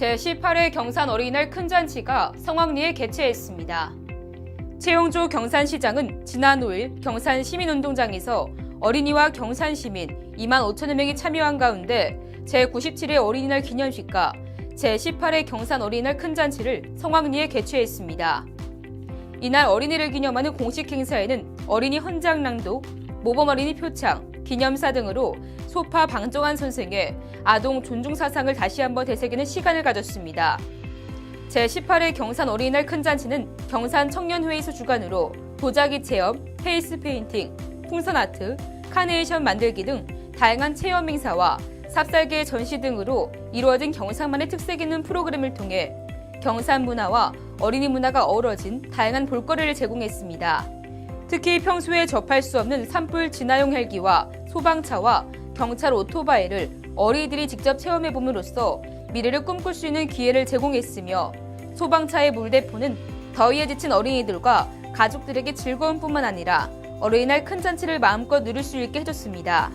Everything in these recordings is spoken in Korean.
제18회 경산 어린이날 큰 잔치가 성황리에 개최했습니다. 최영조 경산시장은 지난 5일 경산 시민운동장에서 어린이와 경산 시민 2만 5천여 명이 참여한 가운데 제97회 어린이날 기념식과 제18회 경산 어린이날 큰 잔치를 성황리에 개최했습니다. 이날 어린이를 기념하는 공식 행사에는 어린이 헌장 낭독, 모범 어린이 표창, 기념사 등으로 소파 방정환 선생의 아동 존중 사상을 다시 한번 되새기는 시간을 가졌습니다. 제18회 경산 어린이날 큰 잔치는 경산 청년회의소 주관으로 도자기 체험, 페이스 페인팅, 풍선 아트, 카네이션 만들기 등 다양한 체험 행사와 삽살개 전시 등으로 이루어진 경상만의 특색 있는 프로그램을 통해 경산 문화와 어린이 문화가 어우러진 다양한 볼거리를 제공했습니다. 특히 평소에 접할 수 없는 산불 진화용 헬기와 소방차와 경찰 오토바이를 어린이들이 직접 체험해 봄으로써 미래를 꿈꿀 수 있는 기회를 제공했으며 소방차의 물대포는 더위에 지친 어린이들과 가족들에게 즐거움뿐만 아니라 어린이날 큰 잔치를 마음껏 누릴 수 있게 해줬습니다.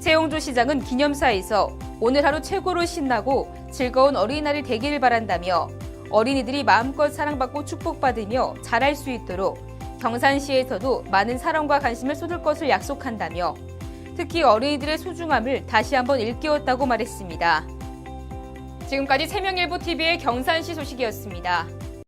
최용조 시장은 기념사에서 오늘 하루 최고로 신나고 즐거운 어린이날이 되기를 바란다며 어린이들이 마음껏 사랑받고 축복받으며 잘할 수 있도록 경산시에서도 많은 사랑과 관심을 쏟을 것을 약속한다며 특히 어린이들의 소중함을 다시 한번 일깨웠다고 말했습니다. 지금까지 세명일보 TV의 경산시 소식이었습니다.